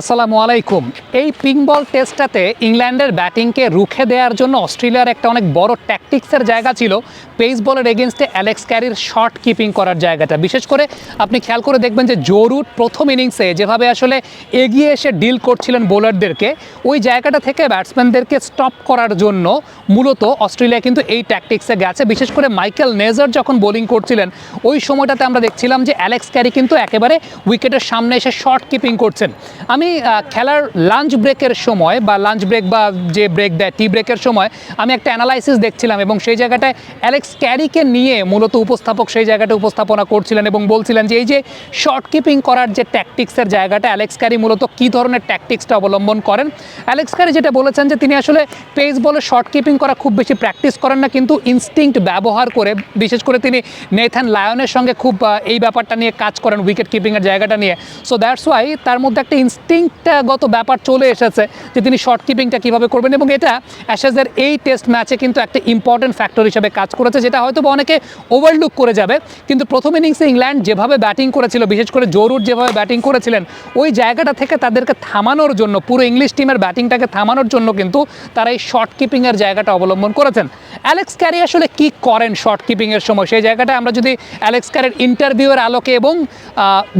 আসসালামু আলাইকুম। এই পিঙ্ক বল টেস্টটাতে ইংল্যান্ডের ব্যাটিংকে রুখে দেওয়ার জন্য অস্ট্রেলিয়ার একটা অনেক বড় ট্যাকটিক্সের জায়গা ছিল পেস বলের এগেনস্টে অ্যালেক্স ক্যারির শর্ট কিপিং করার জায়গাটা। বিশেষ করে আপনি খেয়াল করে দেখবেন যে জরুর প্রথম ইনিংসে যেভাবে আসলে এগিয়ে এসে ডিল করছিলেন বোলারদেরকে ওই জায়গাটা থেকে ব্যাটসম্যানদেরকে স্টপ করার জন্য মূলত অস্ট্রেলিয়া কিন্তু এই ট্যাকটিক্সে গেছে। বিশেষ করে মাইকেল নেজার যখন বোলিং করছিলেন, ওই সময়টাতে আমরা দেখছিলাম যে অ্যালেক্স ক্যারি কিন্তু একেবারে উইকেটের সামনে এসে শর্ট কিপিং করছেন। আমি আহ, খেলার লাঞ্চ ব্রেকের সময় বা লাঞ্চ ব্রেক বা যে ব্রেক দেয় টি ব্রেকের সময় আমি একটা অ্যানালাইসিস দেখছিলাম এবং সেই জায়গাটায় অ্যালেক্স ক্যারিকে নিয়ে মূলত উপস্থাপক সেই জায়গাটা উপস্থাপনা করছিলেন এবং বলছিলেন যে এই যে শর্ট কিপিং করার যে ট্যাকটিক্সের জায়গাটা অ্যালেক্স ক্যারি মূলত কী ধরনের ট্যাকটিক্সটা অবলম্বন করেন? অ্যালেক্স ক্যারি যেটা বলেছেন যে তিনি আসলে পেস বলে শর্ট কিপিং করা খুব বেশি প্র্যাকটিস করেন না কিন্তু ইনস্টিংক্ট ব্যবহার করে বিশেষ করে তিনি নেথান লায়নের সঙ্গে খুব এই ব্যাপারটা নিয়ে কাজ করেন উইকেট কিপিংয়ের জায়গাটা নিয়ে। সো দ্যাটস ওয়াই তার মধ্যে একটা ইনস্টিংক্টগত ব্যাপার চলে এসেছে যে তিনি শর্ট কিপিংটা কীভাবে করবেন এবং এটা অ্যাশেজের এই টেস্ট ম্যাচে কিন্তু একটা ইম্পর্টেন্ট ফ্যাক্টর হিসেবে কাজ করেছে, যেটা হয়তো অনেকে ওভারলুক করে যাবে। কিন্তু প্রথম ইনিংসে ইংল্যান্ড যেভাবে ব্যাটিং করেছিল, বিশেষ করে জরুর যেভাবে ব্যাটিং করেছিলেন, ওই জায়গাটা থেকে তাদেরকে থামানোর জন্য, পুরো ইংলিশ টিমের ব্যাটিংটাকে থামানোর জন্য কিন্তু তারা এই শর্ট কিপিংয়ের জায়গাটা অবলম্বন করেছেন। অ্যালেক্স ক্যারি আসলে কি করেন শর্ট কিপিংয়ের সময়? সেই জায়গাটা আমরা যদি অ্যালেক্স ক্যারের ইন্টারভিউয়ের আলোকে এবং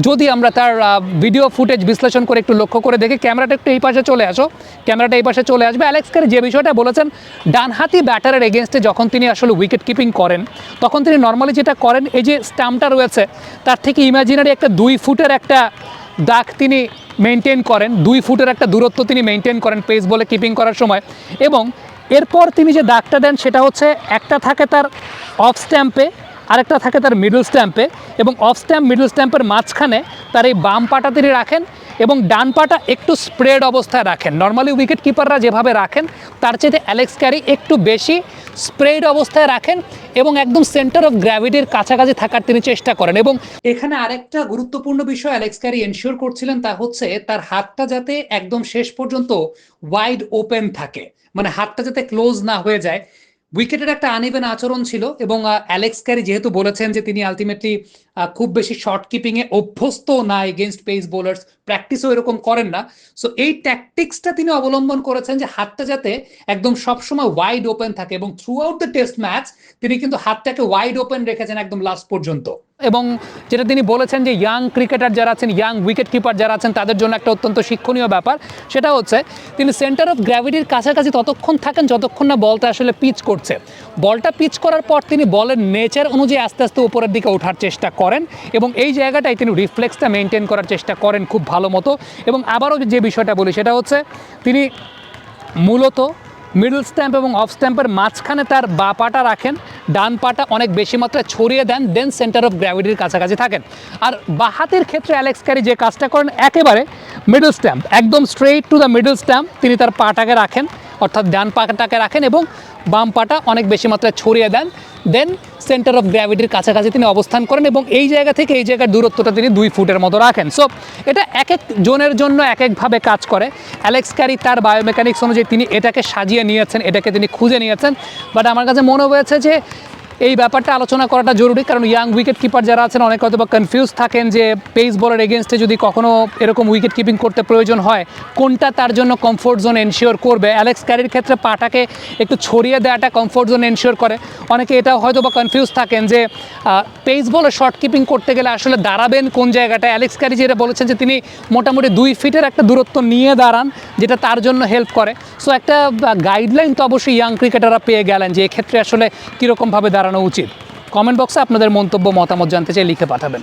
যদি আমরা তার ভিডিও ফুটেজ বিশ্লেষণ করে একটু লক্ষ্য করে দেখি ক্যামেরাটা একটু এই পাশে চলে আসো। ক্যামেরাটা এই পাশে চলে আসবে। অ্যালেক্স ক্যারি যে বিষয়টা বলেছেন, ডানহাতি ব্যাটারের এগেনস্টে যখন তিনি আসলে উইকেট কিপিং করেন, তখন তিনি নর্মালি যেটা করেন, এই যে স্ট্যাম্পটা রয়েছে, তার থেকে ইমাজিনারি একটা দুই ফুটের একটা দাগ তিনি মেনটেন করেন, দুই ফুটের একটা দূরত্ব তিনি মেনটেন করেন পেস বলে কিপিং করার সময়। এবং এরপর তিনি যে দাগটা দেন, সেটা হচ্ছে একটা থাকে তার অফ স্ট্যাম্পে আরেকটা থাকে তার মিডল স্ট্যাম্পে এবং অফ স্ট্যাম্প মিডল স্ট্যাম্পের মাঝখানে তার এই বাম পাটা তিনি রাখেন এবং ডান পাটা একটু স্প্রেড অবস্থায় রাখেন। নর্মালি উইকেট কিপাররা যেভাবে রাখেন, তার চেয়ে অ্যালেক্স ক্যারি একটু বেশি স্প্রেড অবস্থায় রাখেন এবং একদম সেন্টার অফ গ্র্যাভিটির কাছাকাছি থাকার তিনি চেষ্টা করেন এবং এখানে আরেকটা গুরুত্বপূর্ণ বিষয় অ্যালেক্স ক্যারি এনশিওর করছিলেন তা হচ্ছে তার হাতটা যাতে একদম শেষ পর্যন্ত ওয়াইড ওপেন থাকে। মানে হাতটা যাতে ক্লোজ না হয়ে যায়। উইকেটের একটা আনইভেন আচরণ ছিল এবং অ্যালেক্স ক্যারি যেহেতু বলেছেন যে তিনি আলটিমেটলি খুব বেশি শর্ট এ অভ্যস্ত না এগেনস্ট পেস বোলার্স প্র্যাকটিসও এরকম করেন না। সো এই ট্যাকটিক্সটা তিনি অবলম্বন করেছেন যে হাতটা যাতে একদম সবসময় ওয়াইড ওপেন থাকে এবং throughout the test match তিনি কিন্তু হাতটাকে ওয়াইড ওপেন রেখেছেন একদম লাস্ট পর্যন্ত। এবং যেটা তিনি বলেছেন যে ইয়াং ক্রিকেটার যারা আছেন ইয়াং উইকেট কিপার যারা আছেন, তাদের জন্য একটা অত্যন্ত শিক্ষণীয় ব্যাপার। সেটা হচ্ছে, তিনি সেন্টার অফ গ্র্যাভিটির কাছাকাছি ততক্ষণ থাকেন যতক্ষণ না বলটা আসলে পিচ করছে। বলটা পিচ করার পর তিনি বলের নেচার অনুযায়ী আস্তে আস্তে উপরের দিকে ওঠার চেষ্টা করেন। এবং এই জায়গাটায় তিনি রিফ্লেক্সটা মেনটেন করার চেষ্টা করেন খুব ভালো মতো। এবং আবারও যে বিষয়টা বলি, সেটা হচ্ছে তিনি মূলত মিডল স্ট্যাম্প এবং অফ স্ট্যাম্পের মাঝখানে তার বা পাটা রাখেন, ডান পাটা অনেক বেশি মাত্রায় ছড়িয়ে দেন দেন সেন্টার অফ গ্র্যাভিটির কাছাকাছি থাকেন। আর বাহাতের ক্ষেত্রে অ্যালেক্স ক্যারি যে কাজটা করেন, একেবারে মিডল স্ট্যাম্প একদম straight to the middle stump তিনি তার পাটাকে রাখেন। অর্থাৎ ডান পাটাকে রাখেন এবং বাম পাটা অনেক বেশি মাত্রায় ছড়িয়ে দেন। দেন সেন্টার অফ গ্র্যাভিটির কাছাকাছি তিনি অবস্থান করেন এবং এই জায়গা থেকে এই জায়গার দূরত্বটা তিনি দুই ফুটের মতো রাখেন। সো এটা এক এক জনের জন্য এক একভাবে কাজ করে। অ্যালেক্স ক্যারি তার বায়োমেকানিক্স অনুযায়ী তিনি এটাকে সাজিয়ে নিয়েছেন, এটাকে তিনি খুঁজে নিয়েছেন। বাট আমার কাছে মনে হয়েছে যে এই ব্যাপারটা আলোচনা করাটা জরুরি, কারণ ইয়াং উইকেট কিপার যারা আছেন অনেক হয়তো বা কনফিউজ থাকেন যে পেস বলের এগেনস্টে যদি কখনো এরকম উইকেট কিপিং করতে প্রয়োজন হয়, কোনটা তার জন্য কমফোর্ট জোন এনশিওর করবে? অ্যালেক্স ক্যারির ক্ষেত্রে পাটাকে একটু ছড়িয়ে দেওয়াটা কমফোর্ট জোন এনশিওর করে। অনেকে এটাও হয়তো বা কনফিউজ থাকেন যে পেস বলে শর্ট কিপিং করতে গেলে আসলে দাঁড়াবেন কোন জায়গাটায়? অ্যালেক্স ক্যারি যেটা বলেছেন যে তিনি মোটামুটি দুই ফিটের একটা দূরত্ব নিয়ে দাঁড়ান, যেটা তার জন্য হেল্প করে। সো একটা গাইডলাইন তো অবশ্যই ইয়াং ক্রিকেটাররা পেয়ে গেলেন যে এক্ষেত্রে আসলে কীরকমভাবে দাঁড়ানো উচিত। কমেন্ট বক্সে আপনাদের মন্তব্য মতামত জানতে চাই লিখে পাঠাবেন।